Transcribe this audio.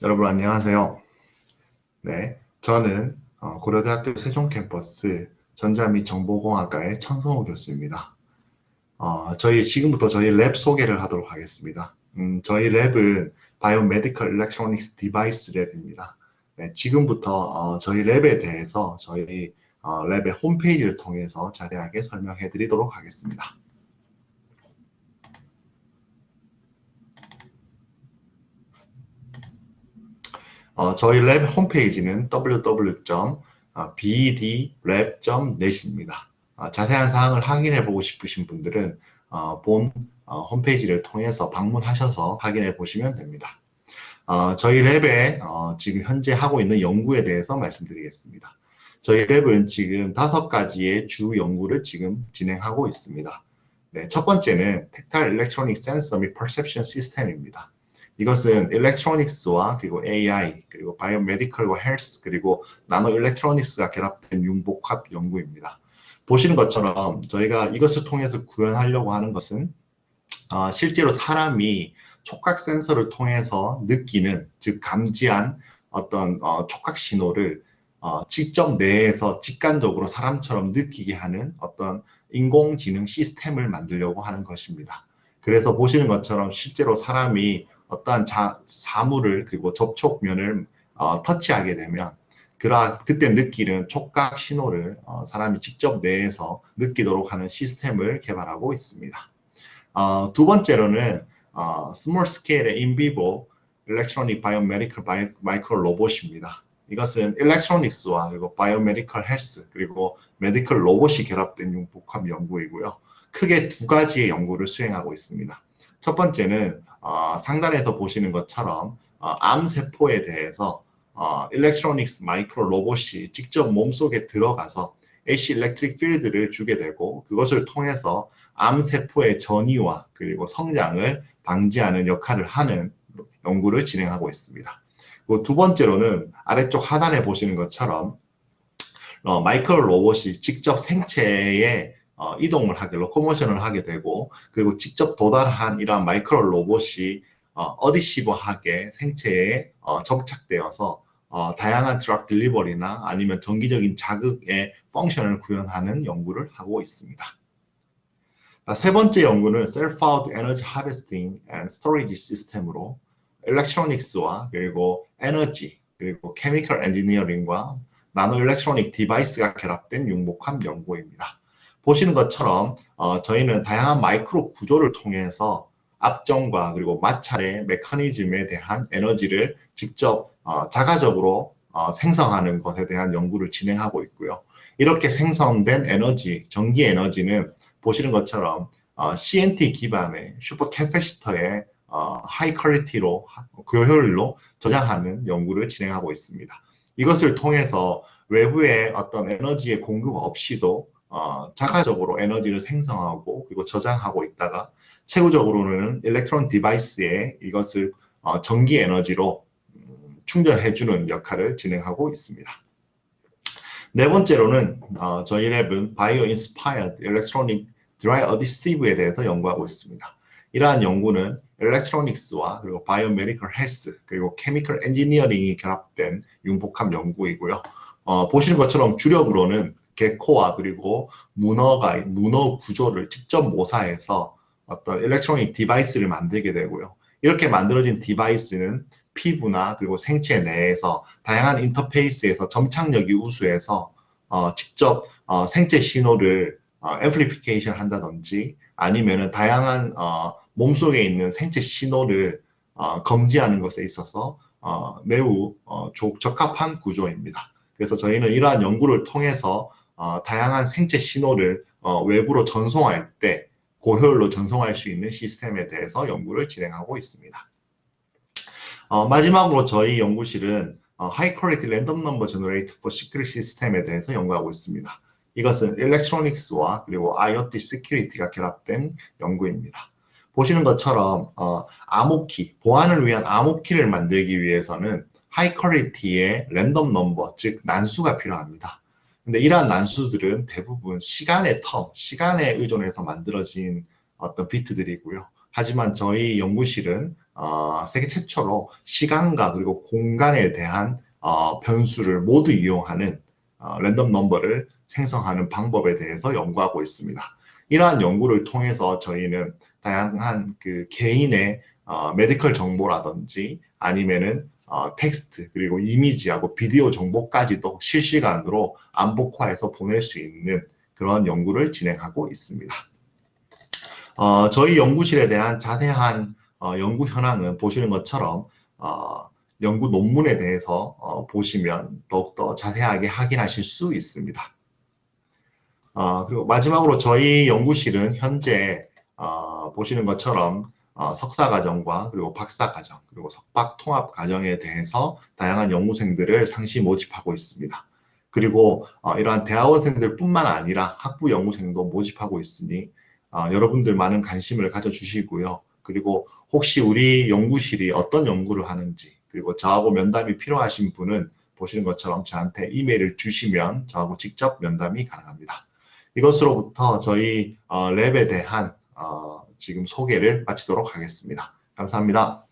여러분 안녕하세요. 네, 저는 어, 고려대학교 세종캠퍼스 전자 및 정보공학과의 천성호 교수입니다. 어, 저희 지금부터 저희 랩 소개를 하도록 하겠습니다. 음, 저희 랩은 바이오메디컬 일렉트로닉스 디바이스 랩입니다. 네, 지금부터 어, 저희 랩에 대해서 저희 어, 랩의 홈페이지를 통해서 자세하게 설명해 드리도록 하겠습니다. 어, 저희 랩 홈페이지는 www.bedlab.net입니다. 어, 자세한 사항을 확인해 보고 싶으신 분들은 어, 본 어, 홈페이지를 통해서 방문하셔서 확인해 보시면 됩니다. 어, 저희 랩에 어, 지금 현재 하고 있는 연구에 대해서 말씀드리겠습니다. 저희 랩은 지금 다섯 가지의 주 연구를 지금 진행하고 있습니다. 네, 첫 번째는 텍탈 일렉트로닉 센서 및 퍼셉션 시스템입니다. 이것은 일렉트로닉스와 그리고 AI 그리고 바이오메디컬과 헬스 그리고 나노 일렉트로닉스가 결합된 융복합 연구입니다. 보시는 것처럼 저희가 이것을 통해서 구현하려고 하는 것은 어, 실제로 사람이 촉각 센서를 통해서 느끼는 즉 감지한 어떤 어, 촉각 신호를 어, 직접 뇌에서 직관적으로 사람처럼 느끼게 하는 어떤 인공지능 시스템을 만들려고 하는 것입니다. 그래서 보시는 것처럼 실제로 사람이 어떠한 자, 사물을 그리고 접촉면을 어, 터치하게 되면 그라 그때 느끼는 촉각 신호를 어, 사람이 직접 뇌에서 느끼도록 하는 시스템을 개발하고 있습니다. 어, 두 번째로는 어, 스몰 스케일의 인비보 일렉트로닉 바이오메디컬 마이크로 로봇입니다. 이것은 일렉트로닉스와 그리고 바이오메디컬 헬스 그리고 메디컬 로봇이 결합된 복합 연구이고요. 크게 두 가지의 연구를 수행하고 있습니다. 첫 번째는 어, 상단에서 보시는 것처럼 어, 암세포에 대해서 어, 일렉트로닉스 마이크로 로봇이 직접 몸속에 들어가서 AC 일렉트릭 필드를 주게 되고 그것을 통해서 암세포의 전이와 그리고 성장을 방지하는 역할을 하는 연구를 진행하고 있습니다. 두 번째로는 아래쪽 하단에 보시는 것처럼 어, 마이크로 로봇이 직접 생체에 어, 이동을 하게, 로코모션을 하게 되고, 그리고 직접 도달한 이러한 마이크로 로봇이 어, 어디시버하게 생체에 어, 접착되어서 어, 다양한 드랍 딜리버리나 아니면 정기적인 자극의 펑션을 구현하는 연구를 하고 있습니다. 세 번째 연구는 Self-Found Energy Harvesting and Storage System으로 일렉트로닉스와 그리고 에너지 그리고 케미컬 엔지니어링과 나노 일렉트로닉 디바이스가 결합된 융복합 연구입니다. 보시는 것처럼 어, 저희는 다양한 마이크로 구조를 통해서 압정과 그리고 마찰의 메커니즘에 대한 에너지를 직접 어, 자가적으로 어, 생성하는 것에 대한 연구를 진행하고 있고요. 이렇게 생성된 에너지, 전기 에너지는 보시는 것처럼 어, CNT 기반의 슈퍼 캐패시터의 어, 하이 퀄리티로 고효율로 저장하는 연구를 진행하고 있습니다. 이것을 통해서 외부의 어떤 에너지의 공급 없이도 어, 자가적으로 에너지를 생성하고 그리고 저장하고 있다가 최후적으로는 일렉트론 디바이스에 이것을 어, 전기 에너지로 음, 충전해주는 역할을 진행하고 있습니다. 네 번째로는 어, 저희 랩은 바이오 인스파이어드 일렉트로닉 드라이 어디스티브에 대해서 연구하고 있습니다. 이러한 연구는 일렉트로닉스와 그리고 바이오 메디컬 헬스 그리고 케미컬 엔지니어링이 결합된 융복합 연구이고요. 어, 보시는 것처럼 주력으로는 개코와 그리고 문어가 문어 구조를 직접 모사해서 어떤 일렉트로닉 디바이스를 만들게 되고요. 이렇게 만들어진 디바이스는 피부나 그리고 생체 내에서 다양한 인터페이스에서 점착력이 우수해서 어, 직접 어, 생체 신호를 어, 앰플리피케이션 한다든지 아니면은 다양한 어, 몸속에 있는 생체 신호를 어, 검지하는 것에 있어서 어, 매우 어, 적합한 구조입니다. 그래서 저희는 이러한 연구를 통해서 어, 다양한 생체 신호를 어, 외부로 전송할 때 고효율로 전송할 수 있는 시스템에 대해서 연구를 진행하고 있습니다. 어, 마지막으로 저희 연구실은 어, High Quality Random Number Generator for Security System에 대해서 연구하고 있습니다. 이것은 일렉트로닉스와 그리고 IoT Security가 결합된 연구입니다. 보시는 것처럼 어, 암호키, 보안을 위한 암호키를 만들기 위해서는 하이 퀄리티의 랜덤 넘버, 즉 난수가 필요합니다. 근데 이러한 난수들은 대부분 시간의 텀, 시간에 의존해서 만들어진 어떤 비트들이고요. 하지만 저희 연구실은 어, 세계 최초로 시간과 그리고 공간에 대한 어, 변수를 모두 이용하는 어, 랜덤 넘버를 생성하는 방법에 대해서 연구하고 있습니다. 이러한 연구를 통해서 저희는 다양한 그 개인의 어, 메디컬 정보라든지 아니면은 어, 텍스트 그리고 이미지하고 비디오 정보까지도 실시간으로 암복화해서 보낼 수 있는 그런 연구를 진행하고 있습니다. 어, 저희 연구실에 대한 자세한 어, 연구 현황은 보시는 것처럼 어, 연구 논문에 대해서 어, 보시면 더욱더 자세하게 확인하실 수 있습니다. 어, 그리고 마지막으로 저희 연구실은 현재 어, 보시는 것처럼 어, 석사 과정과 그리고 박사 과정 그리고 석박 통합 과정에 대해서 다양한 연구생들을 상시 모집하고 있습니다. 그리고 어, 이러한 대학원생들뿐만 아니라 학부 연구생도 모집하고 있으니 어, 여러분들 많은 관심을 가져주시고요. 그리고 혹시 우리 연구실이 어떤 연구를 하는지 그리고 저하고 면담이 필요하신 분은 보시는 것처럼 저한테 이메일을 주시면 저하고 직접 면담이 가능합니다. 이것으로부터 저희 어, 랩에 대한 어, 지금 소개를 마치도록 하겠습니다. 감사합니다.